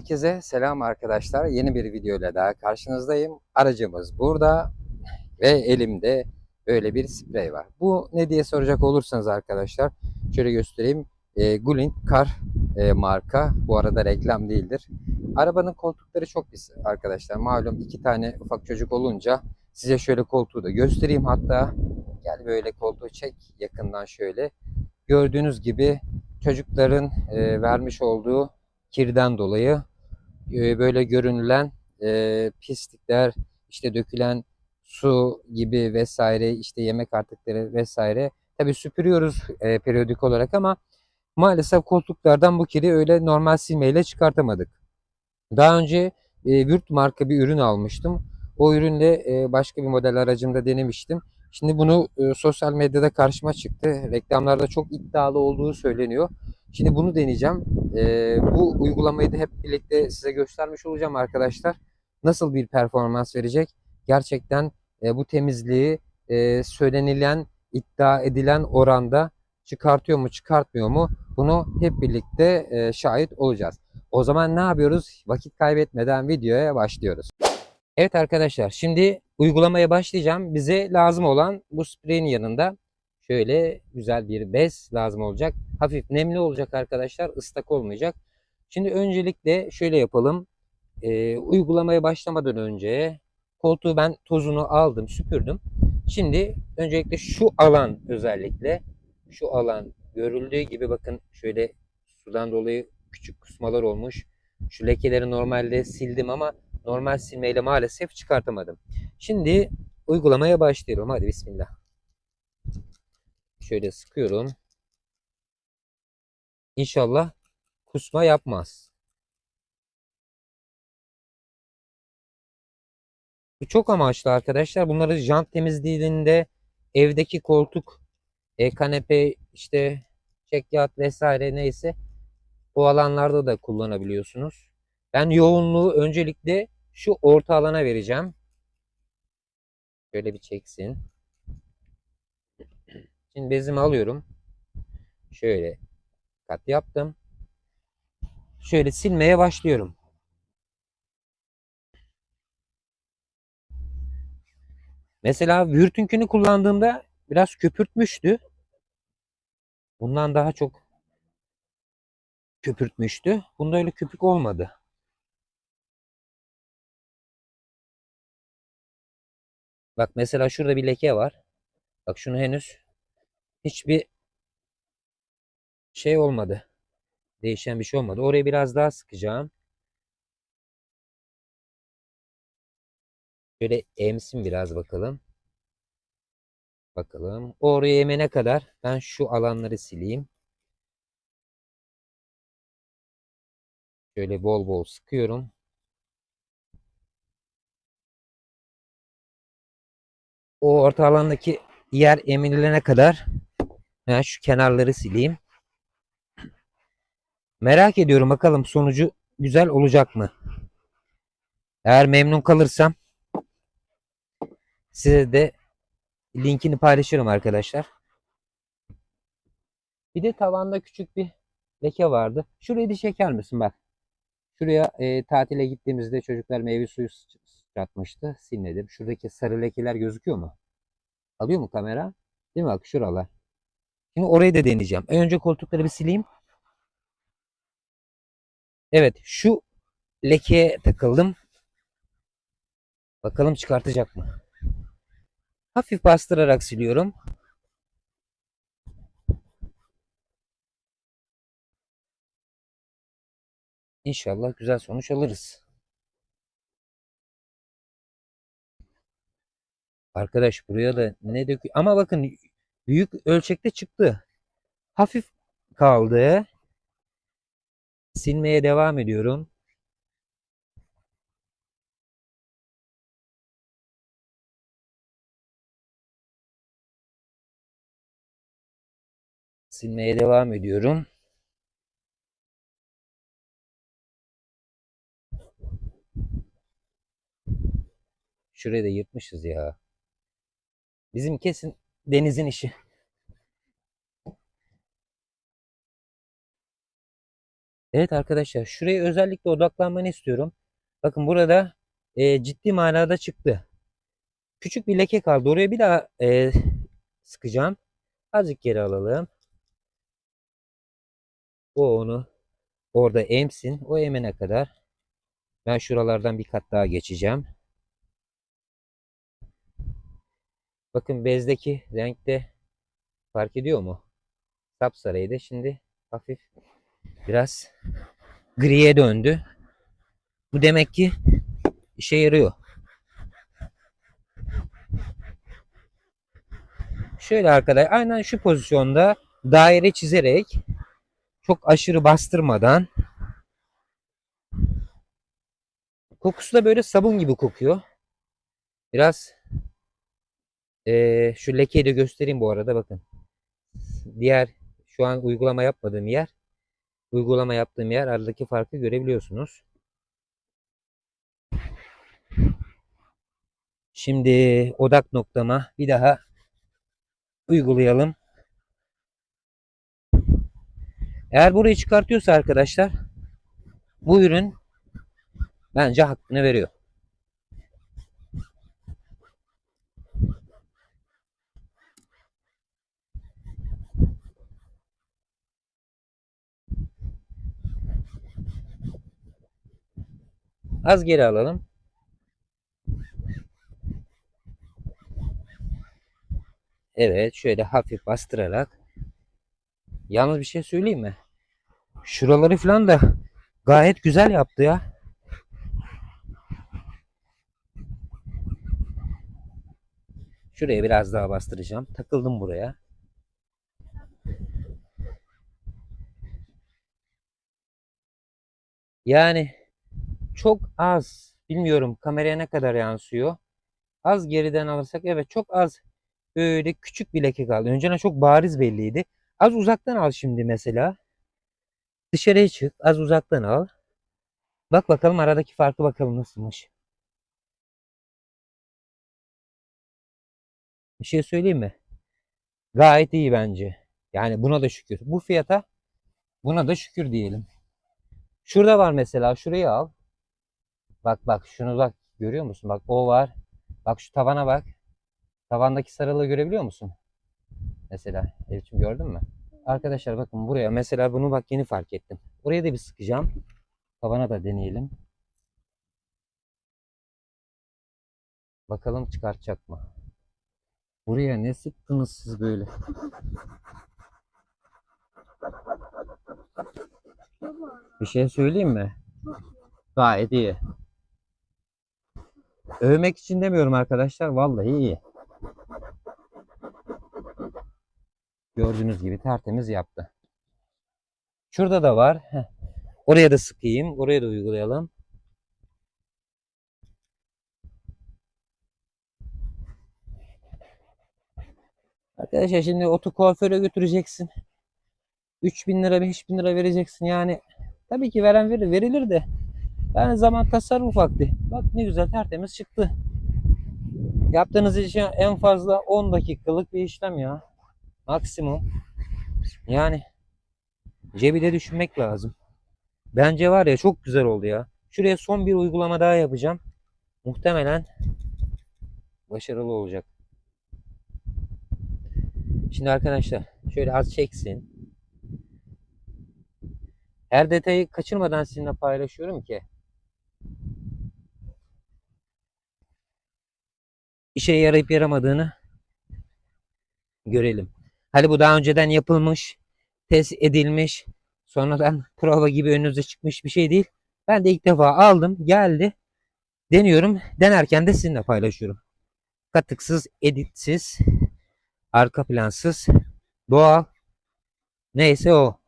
Herkese selam arkadaşlar. Yeni bir video ile daha karşınızdayım. Aracımız burada ve elimde böyle bir sprey var. Bu ne diye soracak olursanız arkadaşlar şöyle göstereyim. E, Gulin Car e, marka. Bu arada reklam değildir. Arabanın koltukları çok pis arkadaşlar. Malum iki tane ufak çocuk olunca size şöyle koltuğu da göstereyim hatta. Gel böyle koltuğu çek yakından şöyle. Gördüğünüz gibi çocukların e, vermiş olduğu kirden dolayı böyle görünülen e, pislikler, işte dökülen su gibi vesaire, işte yemek artıkları vesaire. Tabii süpürüyoruz e, periyodik olarak ama maalesef koltuklardan bu kiri öyle normal silmeyle çıkartamadık. Daha önce e, Würth marka bir ürün almıştım. O ürünle e, başka bir model aracımda denemiştim. Şimdi bunu e, sosyal medyada karşıma çıktı. Reklamlarda çok iddialı olduğu söyleniyor. Şimdi bunu deneyeceğim. E, bu uygulamayı da hep birlikte size göstermiş olacağım arkadaşlar. Nasıl bir performans verecek? Gerçekten e, bu temizliği e, söylenilen, iddia edilen oranda çıkartıyor mu, çıkartmıyor mu? Bunu hep birlikte e, şahit olacağız. O zaman ne yapıyoruz? Vakit kaybetmeden videoya başlıyoruz. Evet arkadaşlar şimdi uygulamaya başlayacağım. Bize lazım olan bu spreyin yanında şöyle güzel bir bez lazım olacak. Hafif nemli olacak arkadaşlar. ıslak olmayacak. Şimdi öncelikle şöyle yapalım. Ee, uygulamaya başlamadan önce koltuğu ben tozunu aldım, süpürdüm. Şimdi öncelikle şu alan özellikle şu alan görüldüğü gibi bakın şöyle sudan dolayı küçük kusmalar olmuş. Şu lekeleri normalde sildim ama normal silmeyle maalesef çıkartamadım. Şimdi uygulamaya başlayalım. Hadi bismillah. Şöyle sıkıyorum. İnşallah kusma yapmaz. Bu çok amaçlı arkadaşlar. Bunları jant temizliğinde evdeki koltuk, e, kanepe, işte çekyat vesaire neyse o alanlarda da kullanabiliyorsunuz. Ben yoğunluğu öncelikle şu orta alana vereceğim. Şöyle bir çeksin. Şimdi bezimi alıyorum. Şöyle kat yaptım. Şöyle silmeye başlıyorum. Mesela Vürtünkünü kullandığımda biraz köpürtmüştü. Bundan daha çok köpürtmüştü. Bunda öyle köpük olmadı. Bak mesela şurada bir leke var. Bak şunu henüz hiçbir şey olmadı. Değişen bir şey olmadı. Oraya biraz daha sıkacağım. Şöyle emsin biraz bakalım. Bakalım. Oraya emene kadar ben şu alanları sileyim. Şöyle bol bol sıkıyorum. O orta alandaki yer emilene kadar ben şu kenarları sileyim. Merak ediyorum bakalım sonucu güzel olacak mı? Eğer memnun kalırsam size de linkini paylaşırım arkadaşlar. Bir de tavanda küçük bir leke vardı. Şurayı da çeker misin bak. Şuraya e, tatile gittiğimizde çocuklar meyve suyu sıçratmıştı. Silmedim. Şuradaki sarı lekeler gözüküyor mu? Alıyor mu kamera? Değil mi bak şuralar. Şimdi orayı da deneyeceğim. Önce koltukları bir sileyim. Evet şu lekeye takıldım. Bakalım çıkartacak mı? Hafif bastırarak siliyorum. İnşallah güzel sonuç alırız. Arkadaş buraya da ne döküyor? Ama bakın büyük ölçekte çıktı. Hafif kaldı. Silmeye devam ediyorum. Silmeye devam ediyorum. Şurayı da yırtmışız ya. Bizim kesin denizin işi. Evet arkadaşlar şuraya özellikle odaklanmanı istiyorum. Bakın burada e, ciddi manada çıktı. Küçük bir leke kaldı. Oraya bir daha e, sıkacağım. Azıcık geri alalım. O onu orada emsin. O emene kadar ben şuralardan bir kat daha geçeceğim. Bakın bezdeki renkte fark ediyor mu? Sapsarıydı. Şimdi hafif biraz griye döndü. Bu demek ki işe yarıyor. Şöyle arkadaşlar aynen şu pozisyonda daire çizerek çok aşırı bastırmadan kokusu da böyle sabun gibi kokuyor. Biraz eee, şu lekeyi de göstereyim bu arada bakın. Diğer şu an uygulama yapmadığım yer uygulama yaptığım yer aradaki farkı görebiliyorsunuz. Şimdi odak noktama bir daha uygulayalım. Eğer burayı çıkartıyorsa arkadaşlar bu ürün bence hakkını veriyor. Az geri alalım. Evet şöyle hafif bastırarak. Yalnız bir şey söyleyeyim mi? Şuraları falan da gayet güzel yaptı ya. Şuraya biraz daha bastıracağım. Takıldım buraya. Yani çok az bilmiyorum kameraya ne kadar yansıyor. Az geriden alırsak evet çok az böyle küçük bir leke kaldı. Önceden çok bariz belliydi. Az uzaktan al şimdi mesela. Dışarıya çık. Az uzaktan al. Bak bakalım aradaki farkı bakalım nasılmış. Bir şey söyleyeyim mi? Gayet iyi bence. Yani buna da şükür. Bu fiyata buna da şükür diyelim. Şurada var mesela. Şurayı al. Bak bak şunu bak. Görüyor musun? Bak o var. Bak şu tavana bak. Tavandaki sarılığı görebiliyor musun? Mesela. Elçim gördün mü? Arkadaşlar bakın buraya mesela bunu bak yeni fark ettim. Buraya da bir sıkacağım. Tavana da deneyelim. Bakalım çıkartacak mı? Buraya ne sıktınız siz böyle? Bir şey söyleyeyim mi? Gayet iyi. Övmek için demiyorum arkadaşlar. Vallahi iyi. Gördüğünüz gibi tertemiz yaptı. Şurada da var. Oraya da sıkayım. Oraya da uygulayalım. Arkadaşlar şimdi oto kuaföre götüreceksin. 3000 lira 5000 lira vereceksin yani. Tabii ki veren verir, verilir de. Yani zaman tasarruf vakti. Bak ne güzel tertemiz çıktı. Yaptığınız için en fazla 10 dakikalık bir işlem ya. Maksimum. Yani cebi de düşünmek lazım. Bence var ya çok güzel oldu ya. Şuraya son bir uygulama daha yapacağım. Muhtemelen başarılı olacak. Şimdi arkadaşlar şöyle az çeksin. Her detayı kaçırmadan sizinle paylaşıyorum ki işe yarayıp yaramadığını görelim. Hadi bu daha önceden yapılmış, test edilmiş, sonradan prova gibi önünüze çıkmış bir şey değil. Ben de ilk defa aldım, geldi. Deniyorum. Denerken de sizinle paylaşıyorum. Katıksız, editsiz, arka plansız, doğal. Neyse o.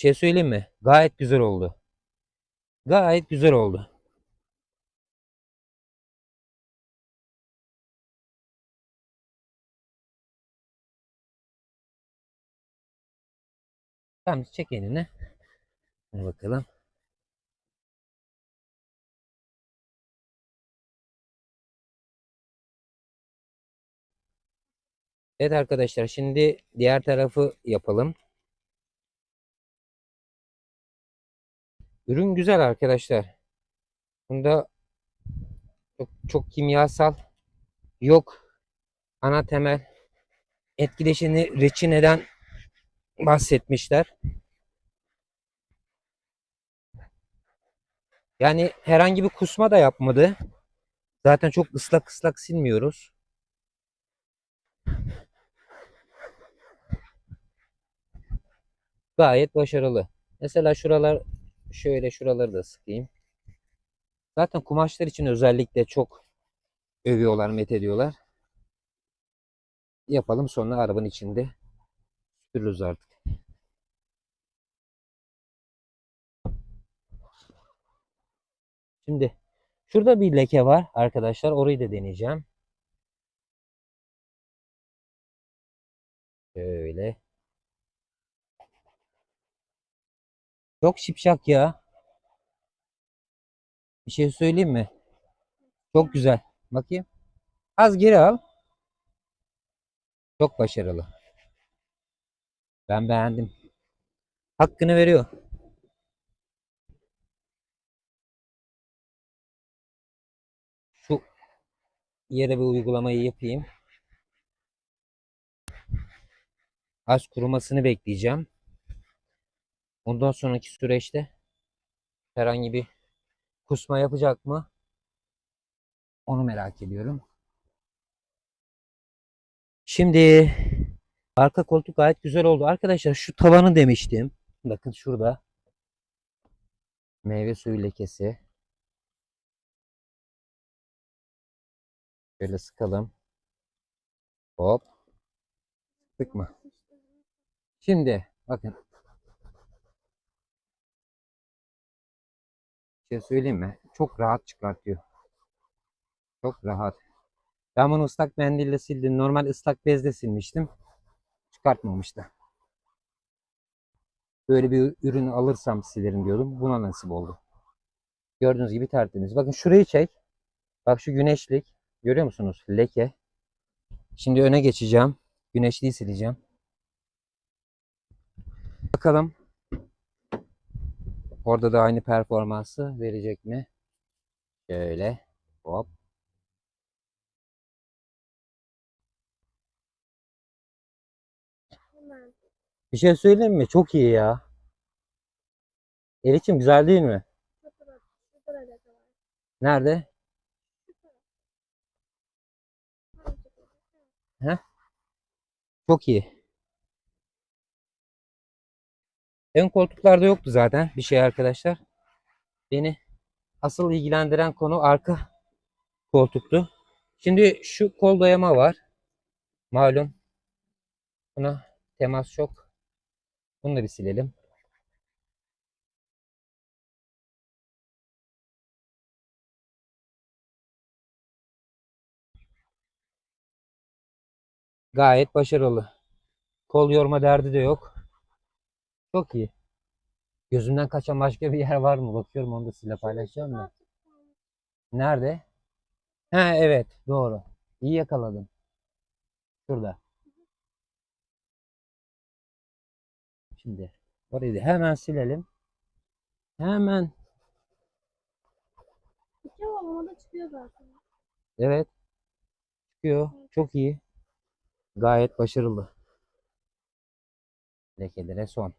şey söyleyeyim mi? Gayet güzel oldu. Gayet güzel oldu. Tamam çek elini. Hadi bakalım. Evet arkadaşlar şimdi diğer tarafı yapalım. Ürün güzel arkadaşlar. Bunda çok, çok kimyasal yok. Ana temel etkileşeni reçineden bahsetmişler. Yani herhangi bir kusma da yapmadı. Zaten çok ıslak ıslak silmiyoruz. Gayet başarılı. Mesela şuralar şöyle şuraları da sıkayım. Zaten kumaşlar için özellikle çok övüyorlar, met ediyorlar. Yapalım sonra arabanın içinde süpürürüz artık. Şimdi şurada bir leke var arkadaşlar. Orayı da deneyeceğim. Şöyle. Çok şipşak ya. Bir şey söyleyeyim mi? Çok güzel. Bakayım. Az geri al. Çok başarılı. Ben beğendim. Hakkını veriyor. Şu yere bir uygulamayı yapayım. Az kurumasını bekleyeceğim. Ondan sonraki süreçte herhangi bir kusma yapacak mı? Onu merak ediyorum. Şimdi arka koltuk gayet güzel oldu. Arkadaşlar şu tavanı demiştim. Bakın şurada. Meyve suyu lekesi. Şöyle sıkalım. Hop. Sıkma. Şimdi bakın. Şey söyleyeyim mi? Çok rahat çıkartıyor. Çok rahat. Ben bunu ıslak mendille sildim. Normal ıslak bezle silmiştim. Çıkartmamıştı. Böyle bir ürünü alırsam silerim diyordum. Buna nasip oldu. Gördüğünüz gibi tertemiz. Bakın şurayı çek. Bak şu güneşlik. Görüyor musunuz? Leke. Şimdi öne geçeceğim. Güneşliği sileceğim. Bakalım. Orada da aynı performansı verecek mi? Şöyle. Hop. Bir şey söyleyeyim mi? Çok iyi ya. Elçim güzel değil mi? Nerede? Hangi Çok iyi. Ön koltuklarda yoktu zaten bir şey arkadaşlar. Beni asıl ilgilendiren konu arka koltuktu. Şimdi şu kol dayama var. Malum. Buna temas çok. Bir silelim. Gayet başarılı. Kol yorma derdi de yok. Çok iyi. Gözümden kaçan başka bir yer var mı? Bakıyorum onu da sizinle paylaşacağım da. Nerede? Ha evet doğru. İyi yakaladım. Şurada. Şimdi orayı da hemen silelim. Hemen. Ona da çıkıyor zaten. Evet. Çıkıyor. Çok iyi. Gayet başarılı. Lekelere son.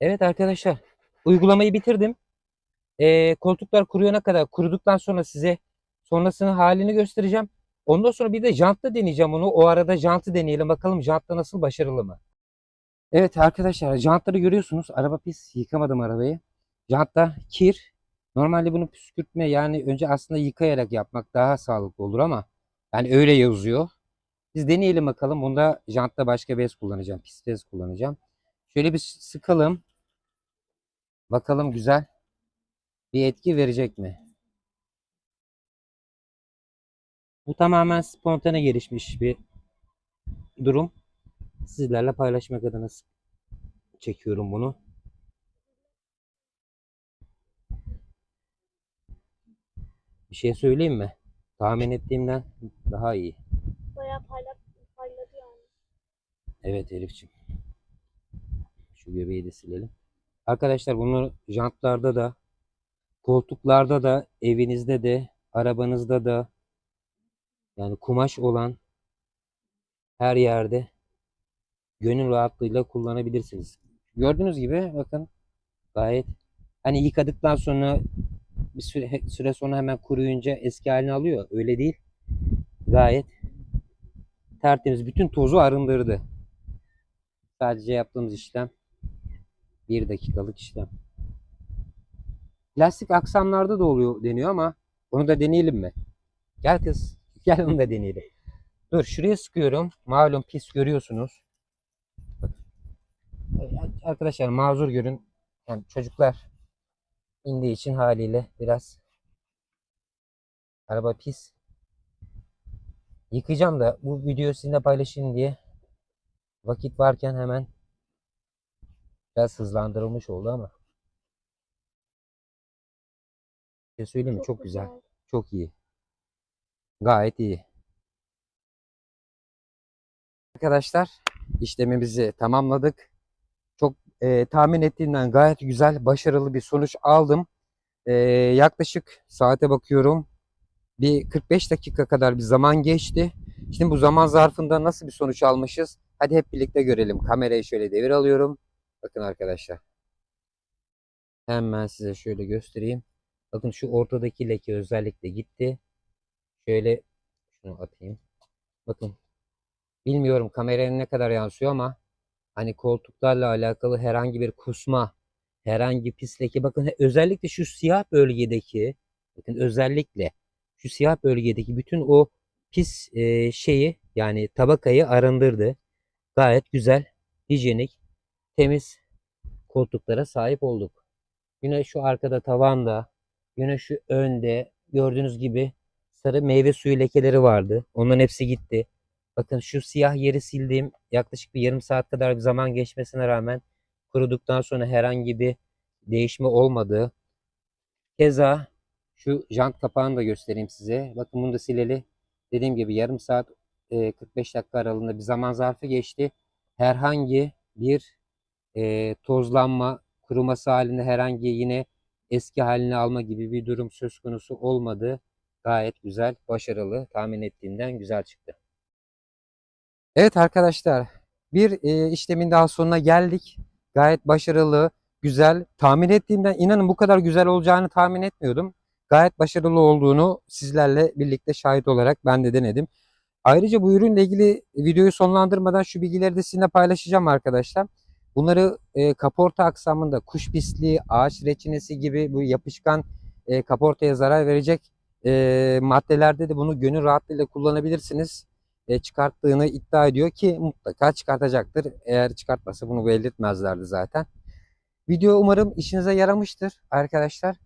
Evet arkadaşlar. Uygulamayı bitirdim. Ee, koltuklar kuruyana kadar kuruduktan sonra size sonrasının halini göstereceğim. Ondan sonra bir de jantla deneyeceğim onu. O arada jantı deneyelim. Bakalım jantta nasıl başarılı mı? Evet arkadaşlar jantları görüyorsunuz. Araba pis. Yıkamadım arabayı. Jantta kir. Normalde bunu püskürtme yani önce aslında yıkayarak yapmak daha sağlıklı olur ama yani öyle yazıyor. Biz deneyelim bakalım. Bunda jantta başka bez kullanacağım. Pis bez kullanacağım. Şöyle bir sıkalım. Bakalım güzel bir etki verecek mi? Bu tamamen spontane gelişmiş bir durum. Sizlerle paylaşmak adına çekiyorum bunu. Bir şey söyleyeyim mi? Tahmin ettiğimden daha iyi. Bayağı parlak Evet Elif'ciğim. Şu göbeği de silelim. Arkadaşlar bunu jantlarda da, koltuklarda da, evinizde de, arabanızda da yani kumaş olan her yerde gönül rahatlığıyla kullanabilirsiniz. Gördüğünüz gibi bakın gayet hani yıkadıktan sonra bir süre, süre sonra hemen kuruyunca eski halini alıyor. Öyle değil. Gayet tertemiz. Bütün tozu arındırdı. Sadece yaptığımız işlem bir dakikalık işlem. Plastik aksamlarda da oluyor deniyor ama onu da deneyelim mi? Gel kız. Gel onu da deneyelim. Dur şuraya sıkıyorum. Malum pis görüyorsunuz. Arkadaşlar mazur görün. Yani çocuklar indiği için haliyle biraz araba pis. Yıkayacağım da bu videoyu sizinle paylaşayım diye vakit varken hemen biraz hızlandırılmış oldu ama bir şey söyleyeyim mi? Çok güzel. Çok iyi. Gayet iyi. Arkadaşlar işlemimizi tamamladık. Çok e, tahmin ettiğimden gayet güzel, başarılı bir sonuç aldım. E, yaklaşık saate bakıyorum. Bir 45 dakika kadar bir zaman geçti. Şimdi bu zaman zarfında nasıl bir sonuç almışız? Hadi hep birlikte görelim. Kamerayı şöyle devir alıyorum. Bakın arkadaşlar. Hemen size şöyle göstereyim. Bakın şu ortadaki leke özellikle gitti. Şöyle şunu atayım. Bakın bilmiyorum kameraya ne kadar yansıyor ama hani koltuklarla alakalı herhangi bir kusma, herhangi pis leke bakın özellikle şu siyah bölgedeki bakın özellikle şu siyah bölgedeki bütün o pis şeyi yani tabakayı arındırdı. Gayet güzel, hijyenik, temiz koltuklara sahip olduk. Yine şu arkada tavanda, yine şu önde gördüğünüz gibi sarı meyve suyu lekeleri vardı. Onların hepsi gitti. Bakın şu siyah yeri sildiğim yaklaşık bir yarım saat kadar bir zaman geçmesine rağmen kuruduktan sonra herhangi bir değişme olmadı. Keza şu jant kapağını da göstereyim size. Bakın bunu da sileli. Dediğim gibi yarım saat e, 45 dakika aralığında bir zaman zarfı geçti. Herhangi bir e, tozlanma, kuruması halinde herhangi yine eski halini alma gibi bir durum söz konusu olmadı. Gayet güzel, başarılı, tahmin ettiğimden güzel çıktı. Evet arkadaşlar, bir e, işlemin daha sonuna geldik. Gayet başarılı, güzel. Tahmin ettiğimden inanın bu kadar güzel olacağını tahmin etmiyordum. Gayet başarılı olduğunu sizlerle birlikte şahit olarak ben de denedim. Ayrıca bu ürünle ilgili videoyu sonlandırmadan şu bilgileri de sizinle paylaşacağım arkadaşlar. Bunları e, kaporta aksamında kuş pisliği, ağaç reçinesi gibi bu yapışkan e, kaportaya zarar verecek e, maddelerde de bunu gönül rahatlığıyla kullanabilirsiniz. E, çıkarttığını iddia ediyor ki mutlaka çıkartacaktır. Eğer çıkartmasa bunu belirtmezlerdi zaten. Video umarım işinize yaramıştır arkadaşlar.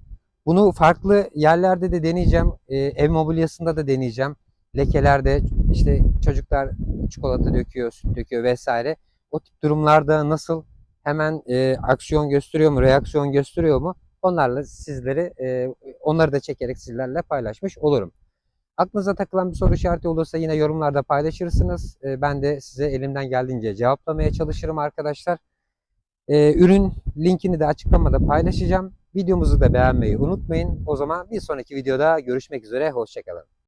Bunu farklı yerlerde de deneyeceğim. E, ev mobilyasında da deneyeceğim. Lekelerde işte çocuklar çikolata döküyor, süt döküyor vesaire. O tip durumlarda nasıl hemen e, aksiyon gösteriyor mu, reaksiyon gösteriyor mu? Onlarla sizleri, e, onları da çekerek sizlerle paylaşmış olurum. Aklınıza takılan bir soru işareti olursa yine yorumlarda paylaşırsınız. E, ben de size elimden geldiğince cevaplamaya çalışırım arkadaşlar. E, ürün linkini de açıklamada paylaşacağım. Videomuzu da beğenmeyi unutmayın. O zaman bir sonraki videoda görüşmek üzere. Hoşçakalın.